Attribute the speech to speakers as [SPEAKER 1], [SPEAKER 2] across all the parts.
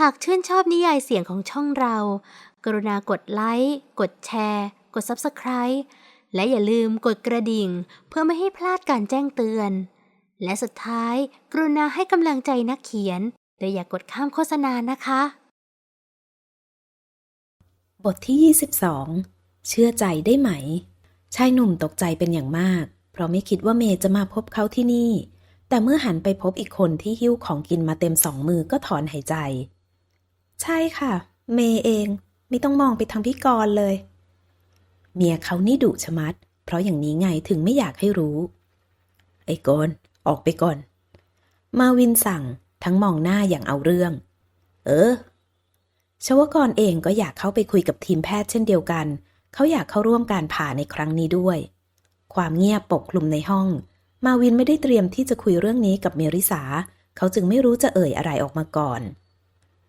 [SPEAKER 1] หากชื่นชอบนิยายเสียงของช่องเรา กรุณากดไลค์ กดแชร์ กด Subscribe และอย่าลืมกดกระดิ่ง เพื่อไม่ให้พลาดการแจ้งเตือน และสุดท้าย กรุณาให้กำลังใจนักเขียนโดยอย่ากกดข้ามโฆษณานะคะ
[SPEAKER 2] บทที่ 22 เชื่อใจได้ไหม ชายหนุ่มตกใจเป็นอย่างมาก เพราะไม่คิดว่าเมย์จะมาพบเขาที่นี่ แต่เมื่อหันไปพบอีกคนที่หิ้วของกินมาเต็มสองมือก็ถอนหายใจ ใช่ค่ะ เมย์เองไม่ต้องมองไปทางพี่กรณ์เลย เมียเขานี่ดุชะมัด เพราะอย่างนี้ไงถึงไม่อยากให้รู้ ไอ้กรณ์ออกไปก่อน มาวินสั่งทั้งมองหน้าอย่างเอาเรื่อง เออชวกรเองก็อยากเข้าไปคุยกับทีมแพทย์เช่นเดียวกัน เขาอยากเข้าร่วมการผ่าในครั้งนี้ด้วย ความเงียบปกคลุมในห้อง มาวินไม่ได้เตรียมที่จะคุยเรื่องนี้กับเมริสา เขาจึงไม่รู้จะเอ่ยอะไรออกมาก่อน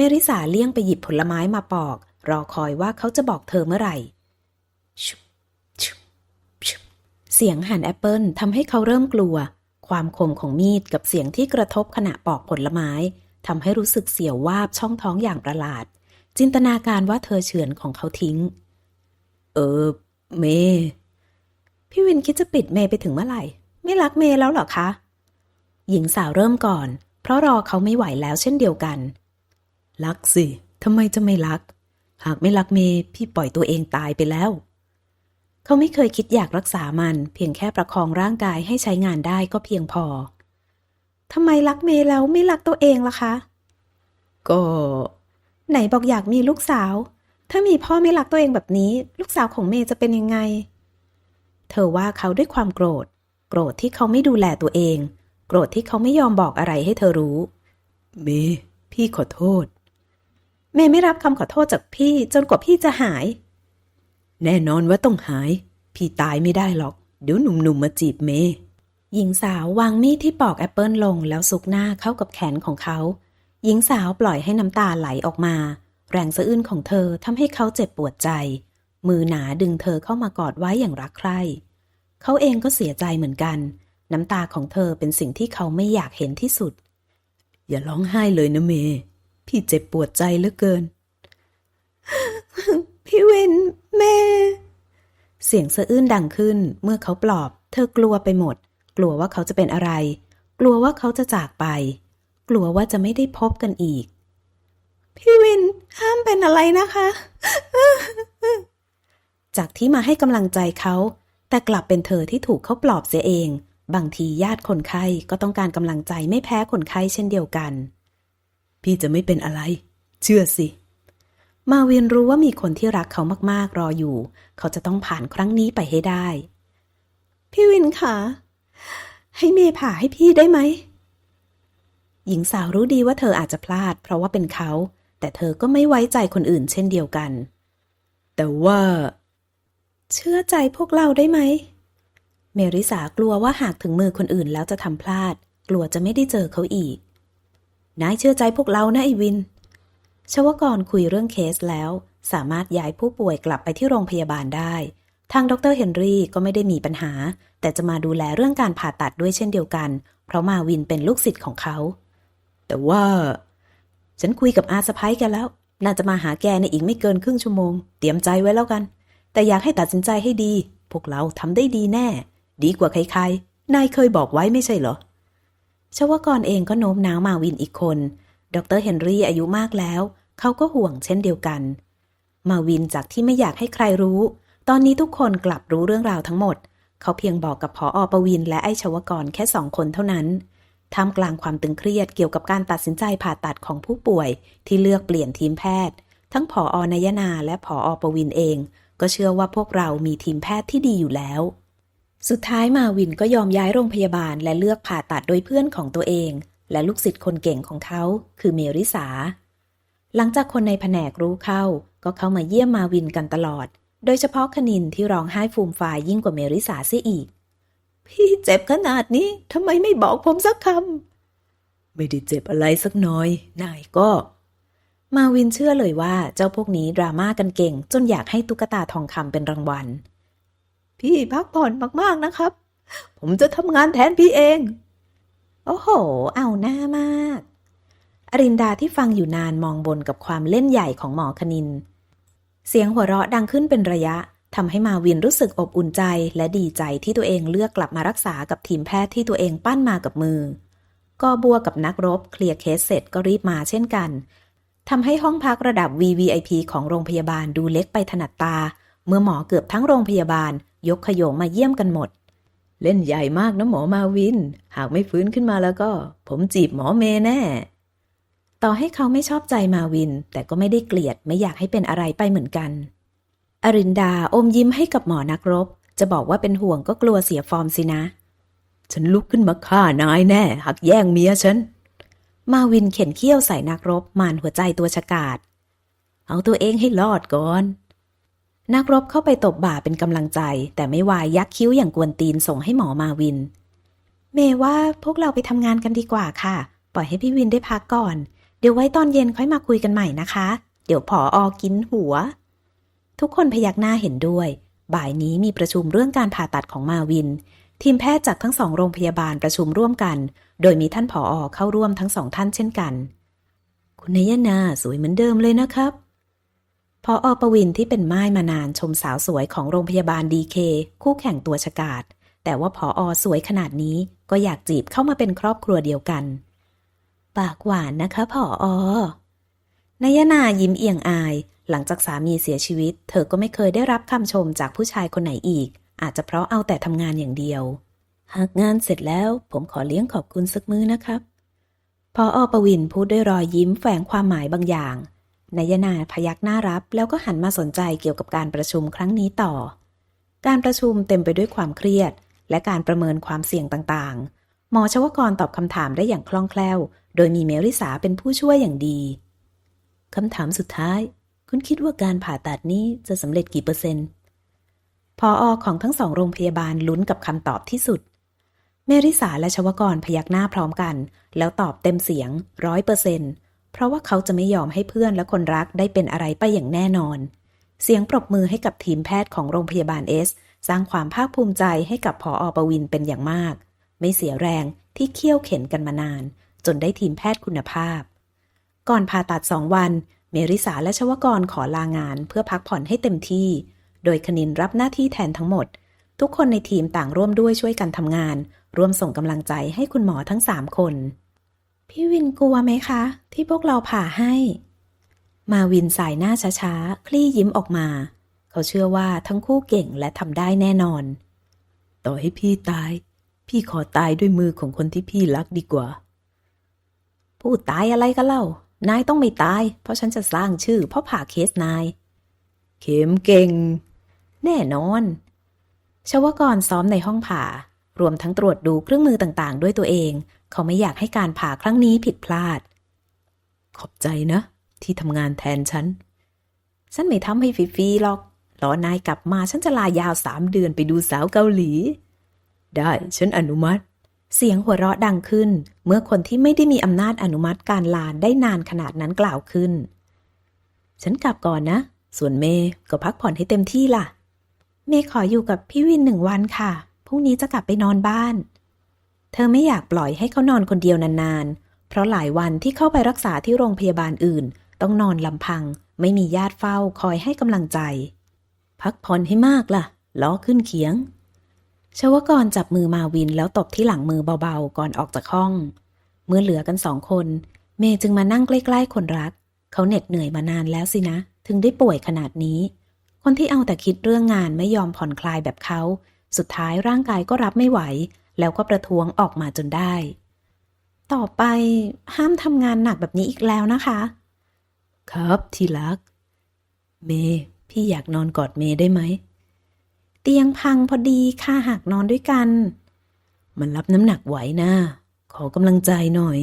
[SPEAKER 2] เมริสาเลี่ยงไปหยิบผลไม้มาปอก รอคอยว่าเขาจะบอกเธอเมื่อไหร่ เสียงหั่นแอปเปิลทำให้เขาเริ่มกลัว ความคมของมีดกับเสียงที่กระทบขณะปอกผลไม้ทำให้รู้สึกเสียววาบช่องท้องอย่างประหลาด จินตนาการว่าเธอเฉือนของเขาทิ้ง เออ เมย์พี่วินคิดจะปิดเมย์ไปถึงเมื่อไหร่ ไม่รักเมย์แล้วเหรอคะ หญิงสาวเริ่มก่อน เพราะรอเขาไม่ไหวแล้วเช่นเดียวกัน รักสิทำไมจะไม่รัก หากไม่รักเมย์พี่ปล่อยตัวเองตายไปแล้ว เขาไม่เคยคิดอยากรักษามัน เพียงแค่ประคองร่างกายให้ใช้งานได้ก็เพียงพอทำไมรักเมย์แล้วไม่รักตัวเองล่ะคะ ก็ ไหนบอกอยากมีลูกสาว ถ้ามีพ่อไม่รักตัวเองแบบนี้ ลูกสาวของเมย์จะเป็นยังไง เธอว่าเขาด้วยความโกรธ โกรธที่เขาไม่ดูแลตัวเอง โกรธที่เขาไม่ยอมบอกอะไรให้เธอรู้ เมย์พี่ขอโทษ เมย์ไม่รับคำขอโทษจากพี่จนกว่าพี่จะหาย แน่นอนว่าต้องหาย พี่ตายไม่ได้หรอก เดี๋ยวหนุ่มๆมาจีบเมย์หญิงสาววางมีดที่ปอกแอปเปิลลงแล้วซุกหน้าเข้ากับแขนของเขา หญิงสาวปล่อยให้น้ำตาไหลออกมา แรงสะอื้นของเธอทำให้เขาเจ็บปวดใจ มือหนาดึงเธอเข้ามากอดไว้อย่างรักใคร่เขาเองก็เสียใจเหมือนกัน น้ำตาของเธอเป็นสิ่งที่เขาไม่อยากเห็นที่สุด อย่าร้องไห้เลยนะเมย์ พี่เจ็บปวดใจเหลือเกิน พี่เวินแม่ เสียงสะอื้นดังขึ้น เมื่อเขาปลอบ เธอกลัวไปหมด กลัวว่าเขาจะเป็นอะไร กลัวว่าเขาจะจากไป กลัวว่าจะไม่ได้พบกันอีก พี่วินห้ามเป็นอะไรนะคะ จากที่มาให้กำลังใจเขา แต่กลับเป็นเธอที่ถูกเขาปลอบเสียเอง บางทีญาติคนไข้ก็ต้องการกำลังใจไม่แพ้คนไข้เช่นเดียวกัน พี่จะไม่เป็นอะไร เชื่อสิ มาเวินรู้ว่ามีคนที่รักเขามากๆรออยู่ เขาจะต้องผ่านครั้งนี้ไปให้ได้ พี่วินคะให้เมย์ผ่าให้พี่ได้ไหม หญิงสาวรู้ดีว่าเธออาจจะพลาด เพราะว่าเป็นเขา แต่เธอก็ไม่ไว้ใจคนอื่นเช่นเดียวกัน แต่ว่า เชื่อใจพวกเราได้ไหม เมริสากลัวว่าหากถึงมือคนอื่นแล้วจะทำพลาด กลัวจะไม่ได้เจอเขาอีก นายเชื่อใจพวกเรานะไอวิน ชวกรคุยเรื่องเคสแล้ว สามารถย้ายผู้ป่วยกลับไปที่โรงพยาบาลได้ ทางดรเฮนรี่ก็ไม่ได้มีปัญหา แต่จะมาดูแลเรื่องการผ่าตัดด้วยเช่นเดียวกัน เพราะมาวินเป็นลูกศิษย์ของเขา แต่ว่า ฉันคุยกับอาสะพ้ายแกแล้ว น่าจะมาหาแกในอีกไม่เกินครึ่งชั่วโมง เตรียมใจไว้แล้วกัน แต่อยากให้ตัดสินใจให้ดี พวกเราทำได้ดีแน่ ดีกว่าใครๆ นายเคยบอกไว้ไม่ใช่เหรอ ชวกรเองก็โน้มน้าวมาวินอีกคน ดรเฮนรี่อายุมากแล้ว เขาก็ห่วงเช่นเดียวกัน มาวินจากที่ไม่อยากให้ใครรู้ ตอนนี้ทุกคนกลับรู้เรื่องราวทั้งหมด เขาเพียงบอกกับพออประวินและไอ้ชวกรแค่สองคนเท่านั้นท่ามกลางความตึงเครียดเกี่ยวกับการตัดสินใจผ่าตัดของผู้ป่วยที่เลือกเปลี่ยนทีมแพทย์ ทั้งผออนายนาและผออประวินเอง ก็เชื่อว่าพวกเรามีทีมแพทย์ที่ดีอยู่แล้ว สุดท้ายมาวินก็ยอมย้ายโรงพยาบาลและเลือกผ่าตัดโดยเพื่อนของตัวเอง และลูกศิษย์คนเก่งของเขา คือเมริสา หลังจากคนในแผนกรู้เข้า ก็เข้ามาเยี่ยมมาวินกันตลอด โดยเฉพาะคณินที่ร้องไห้ฟูมฟายยิ่งกว่าเมริสาเสียอีก พี่เจ็บขนาดนี้ทำไมไม่บอกผมสักคำไม่ได้เจ็บอะไรสักน้อย นายก็ มาวินเชื่อเลยว่าเจ้าพวกนี้ดราม่ากันเก่ง จนอยากให้ตุ๊กตาทองคำเป็นรางวัล พี่พักผ่อนมากๆนะครับ ผมจะทำงานแทนพี่เอง โอ้โห เอาหน้ามาก อรินดาที่ฟังอยู่นานมองบนกับความเล่นใหญ่ของหมอคณิน เสียงหัวเราะดังขึ้นเป็นระยะทำให้มาวินรู้สึกอบอุ่นใจและดีใจที่ตัวเองเลือกกลับมารักษากับทีมแพทย์ที่ตัวเองปั้นมากับมือ ก็บัวกับนักรบเคลียร์เคสเสร็จก็รีบมาเช่นกันทำให้ห้องพักระดับ VVIP ของโรงพยาบาลดูเล็กไปถนัดตา เมื่อหมอเกือบทั้งโรงพยาบาล ยกขโยงมาเยี่ยมกันหมด เล่นใหญ่มากนะหมอมาวิน หากไม่ฟื้นขึ้นมาแล้วก็ ผมจีบหมอเมแน่ ต่อให้เขาไม่ชอบใจมาวิน แต่ก็ไม่ได้เกลียดไม่อยากให้เป็นอะไรไปเหมือนกัน อรินดาอมยิ้มให้กับหมอนักรบ จะบอกว่าเป็นห่วงก็กลัวเสียฟอร์มสินะ ฉันลุกขึ้นมาฆ่านายแน่หักแย่งเมียฉันมาวินเข็นเขี้ยวใส่นักรบมานหัวใจตัวฉกาดเอาตัวเองให้รอดก่อน นักรบเข้าไปตบบ่าเป็นกำลังใจ แต่ไม่วายยักคิ้วอย่างกวนตีนส่งให้หมอมาวิน เมว่าพวกเราไปทำงานกันดีกว่าค่ะ ปล่อยให้พี่วินได้พักก่อน เดี๋ยวไว้ตอนเย็นค่อยมาคุยกันใหม่นะคะ เดี๋ยวผออกินหัว ทุกคนพยักหน้าเห็นด้วย บ่ายนี้มีประชุมเรื่องการผ่าตัดของมาวิน ทีมแพทย์จากทั้งสองโรงพยาบาลประชุมร่วมกัน โดยมีท่านผออเข้าร่วมทั้งสองท่านเช่นกัน คุณนายนาสวยเหมือนเดิมเลยนะครับ พออประวินที่เป็นไม้มานานชมสาวสวยของโรงพยาบาลดีเคคู่แข่งตัวฉกาดแต่ว่าพออสวยขนาดนี้ก็อยากจีบเข้ามาเป็นครอบครัวเดียวกัน ปากหวานนะคะผออนายนายิ้มเอียงอาย หลังจากสามีเสียชีวิต เธอก็ไม่เคยได้รับคำชมจากผู้ชายคนไหนอีก อาจจะเพราะเอาแต่ทำงานอย่างเดียว หากงานเสร็จแล้ว ผมขอเลี้ยงขอบคุณสักมื้อนะครับพออประวินพูดด้วยรอยยิ้มแฝงความหมายบางอย่าง นายนาพยักหน้ารับ แล้วก็หันมาสนใจเกี่ยวกับการประชุมครั้งนี้ต่อ การประชุมเต็มไปด้วยความเครียด และการประเมินความเสี่ยงต่างๆ หมอชวกรตอบคำถามได้อย่างคล่องแคล่ว โดยมีเมริสาเป็นผู้ช่วยอย่างดีคำถามสุดท้าย คุณคิดว่าการผ่าตัดนี้จะสำเร็จกี่เปอร์เซ็นต์พออของทั้งสองโรงพยาบาลลุ้นกับคำตอบที่สุด เมริสาและชวกรพยักหน้าพร้อมกัน แล้วตอบเต็มเสียงร้อยเปอร์เซ็นต์ เพราะว่าเขาจะไม่ยอมให้เพื่อนและคนรักได้เป็นอะไรไปอย่างแน่นอน เสียงปรบมือให้กับทีมแพทย์ของโรงพยาบาลเอส สร้างความภาคภูมิใจให้กับพออประวินเป็นอย่างมาก ไม่เสียแรงที่เคี่ยวเข็นกันมานาน จนได้ทีมแพทย์คุณภาพ ก่อนผ่าตัดสองวัน เมริสาและชวกรขอลางานเพื่อพักผ่อนให้เต็มที่ โดยคณินรับหน้าที่แทนทั้งหมด ทุกคนในทีมต่างร่วมด้วยช่วยกันทำงาน ร่วมส่งกำลังใจให้คุณหมอทั้งสามคน พี่วินกลัวไหมคะ ที่พวกเราผ่าให้ มาวินสายหน้าช้าๆ คลี่ยิ้มออกมา เขาเชื่อว่าทั้งคู่เก่งและทำได้แน่นอน ต่อให้พี่ตาย พี่ขอตายด้วยมือของคนที่พี่รักดีกว่าพูดตายอะไรกันเล่า นายต้องไม่ตาย เพราะฉันจะสร้างชื่อเพราะผ่าเคสนาย เข็มเก่ง แน่นอนชวกรซ้อมในห้องผ่า รวมทั้งตรวจดูเครื่องมือต่างๆ ด้วยตัวเอง เขาไม่อยากให้การผ่าครั้งนี้ผิดพลาด ขอบใจนะ ที่ทำงานแทนฉัน ฉันไม่ทำให้ฟรีๆหรอกรอนายกลับมาฉันจะลายาวสามเดือนไปดูสาวเกาหลี ได้ฉันอนุมัติ เสียงหัวเราะดังขึ้น เมื่อคนที่ไม่ได้มีอำนาจอนุมัติการลาได้นานขนาดนั้นกล่าวขึ้น ฉันกลับก่อนนะ ส่วนเมย์ก็พักผ่อนให้เต็มที่ล่ะ เมย์ขออยู่กับพี่วินหนึ่งวันค่ะ พรุ่งนี้จะกลับไปนอนบ้าน เธอไม่อยากปล่อยให้เขานอนคนเดียวนานๆ เพราะหลายวันที่เข้าไปรักษาที่โรงพยาบาลอื่น ต้องนอนลำพัง ไม่มีญาติเฝ้าคอยให้กำลังใจ พักผ่อนให้มากล่ะ ล้อขึ้นเขียง ชวกรจับมือมาวินแล้วตบที่หลังมือเบาๆ ก่อนออกจากห้อง เมื่อเหลือกันสองคน เมย์จึงมานั่งใกล้ๆคนรัก เขาเหน็ดเหนื่อยมานานแล้วสินะ ถึงได้ป่วยขนาดนี้ คนที่เอาแต่คิดเรื่องงานไม่ยอมผ่อนคลายแบบเขา สุดท้ายร่างกายก็รับไม่ไหว แล้วก็ประท้วงออกมาจนได้ ต่อไปห้ามทำงานหนักแบบนี้อีกแล้วนะคะ ครับที่รัก เม พี่อยากนอนกอดเมได้ไหม เตียงพังพอดีค่ะหากนอนด้วยกัน มันรับน้ำหนักไหวนะ ขอกำลังใจหน่อย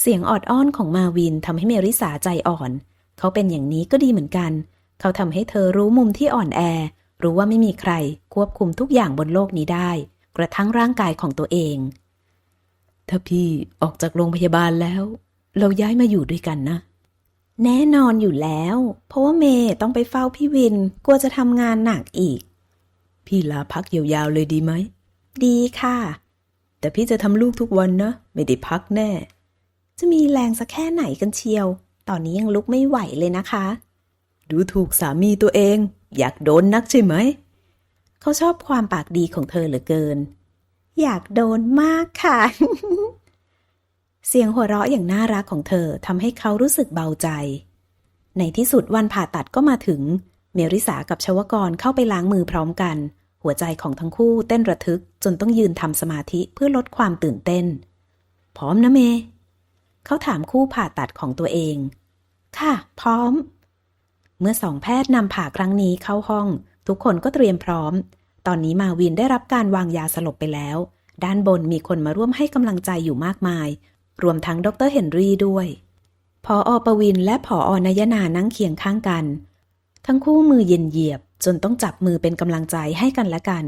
[SPEAKER 2] เสียงออดอ้อนของมาวินทำให้เมริสาใจอ่อน เขาเป็นอย่างนี้ก็ดีเหมือนกัน เขาทำให้เธอรู้มุมที่อ่อนแอ รู้ว่าไม่มีใครควบคุมทุกอย่างบนโลกนี้ได้ กระทั่งร่างกายของตัวเอง ถ้าพี่ออกจากโรงพยาบาลแล้ว เราย้ายมาอยู่ด้วยกันนะ แน่นอนอยู่แล้ว เพราะว่าเมย์ต้องไปเฝ้าพี่วิน กลัวจะทำงานหนักอีก พี่ลาพักยาวๆเลยดีไหม ดีค่ะ แต่พี่จะทำลูกทุกวันนะ ไม่ได้พักแน่ จะมีแรงสักแค่ไหนกันเชียว ตอนนี้ยังลุกไม่ไหวเลยนะคะ ดูถูกสามีตัวเอง อยากโดนนักใช่ไหม เขาชอบความปากดีของเธอเหลือเกิน อยากโดนมากค่ะ เสียงหัวเราะอย่างน่ารักของเธอทำให้เขารู้สึกเบาใจ ในที่สุดวันผ่าตัดก็มาถึง เมริสากับชวกรเข้าไปล้างมือพร้อมกัน หัวใจของทั้งคู่เต้นระทึกจนต้องยืนทำสมาธิเพื่อลดความตื่นเต้น พร้อมนะเม เขาถามคู่ผ่าตัดของตัวเอง ค่ะ พร้อม เมื่อสองแพทย์นำผ่าครั้งนี้เข้าห้อง ทุกคนก็เตรียมพร้อม ตอนนี้มาวินได้รับการวางยาสลบไปแล้ว ด้านบนมีคนมาร่วมให้กำลังใจอยู่มากมาย รวมทั้งดรเฮนรี่ด้วยพออประวินและผออนายนานั่งเคียงข้างกัน ทั้งคู่มือเย็นเหยียบ จนต้องจับมือเป็นกำลังใจให้กันและกัน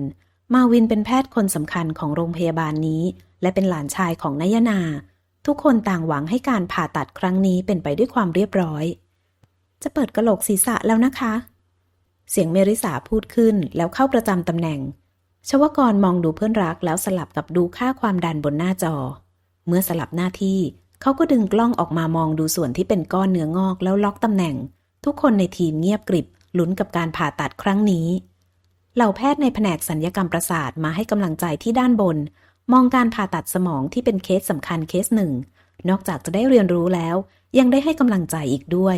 [SPEAKER 2] มาวินเป็นแพทย์คนสำคัญของโรงพยาบาลนี้ และเป็นหลานชายของนายนา ทุกคนต่างหวังให้การผ่าตัดครั้งนี้เป็นไปด้วยความเรียบร้อย จะเปิดกระโหลกศีรษะแล้วนะคะ เสียงเมริสาพูดขึ้นแล้วเข้าประจำตำแหน่ง ชวกรมองดูเพื่อนรักแล้วสลับกับดูค่าความดันบนหน้าจอ เมื่อสลับหน้าที่เขาก็ดึงกล้องออกมามองดูส่วนที่เป็นก้อนเนื้องอกแล้วล็อกตำแหน่ง ทุกคนในทีมเงียบกริบลุ้นกับการผ่าตัดครั้งนี้ เหล่าแพทย์ในแผนกสัญญกรรมประสาทมาให้กำลังใจที่ด้านบน มองการผ่าตัดสมองที่เป็นเคสสำคัญเคสหนึ่ง นอกจากจะได้เรียนรู้แล้ว ยังได้ให้กำลังใจอีกด้วย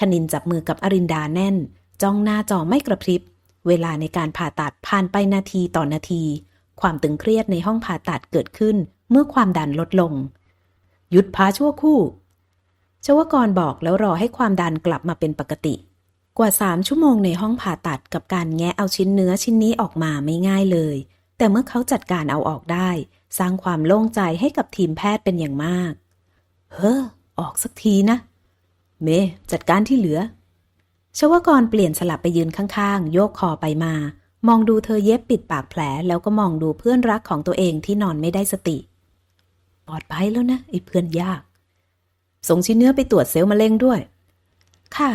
[SPEAKER 2] คณินจับมือกับอรินดาแน่น จ้องหน้าจอไม่กระพริบ เวลาในการผ่าตัดผ่านไปนาทีต่อนาที ความตึงเครียดในห้องผ่าตัดเกิดขึ้นเมื่อความดันลดลง หยุดพาชั่วคู่ ชวกรบอกแล้วรอให้ความดันกลับมาเป็นปกติ กว่าสามชั่วโมงในห้องผ่าตัดกับการแงะเอาชิ้นเนื้อชิ้นนี้ออกมาไม่ง่ายเลย แต่เมื่อเขาจัดการเอาออกได้ สร้างความโล่งใจให้กับทีมแพทย์เป็นอย่างมาก เฮ้อออกสักทีนะ เม จัดการที่เหลือ ชวกรเปลี่ยนสลับไปยืนข้างๆ โยกคอไปมา มองดูเธอเย็บปิดปากแผลแล้วก็มองดูเพื่อนรักของตัวเองที่นอนไม่ได้สติ ปลอดภัยแล้วนะไอ้เพื่อนยาก ส่งชิ้นเนื้อไปตรวจเซลล์มะเร็งด้วย ค่ะ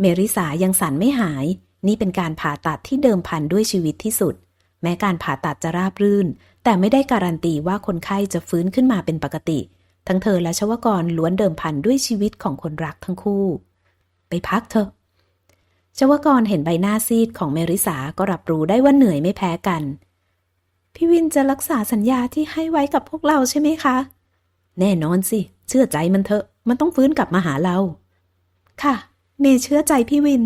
[SPEAKER 2] เมริสายังสั่นไม่หาย นี่เป็นการผ่าตัดที่เดิมพันด้วยชีวิตที่สุด แม้การผ่าตัดจะราบรื่น แต่ไม่ได้การันตีว่าคนไข้จะฟื้นขึ้นมาเป็นปกติ ทั้งเธอและชวกรล้วนเดิมพันด้วยชีวิตของคนรักทั้งคู่ ไปพักเถอะชวกรเห็นใบหน้าซีดของเมริสาก็รับรู้ได้ว่าเหนื่อยไม่แพ้กัน พี่วินจะรักษาสัญญาที่ให้ไว้กับพวกเราใช่ไหมคะ แน่นอนสิ เชื่อใจมันเถอะ มันต้องฟื้นกลับมาหาเรา ค่ะ เมเชื่อใจพี่วิน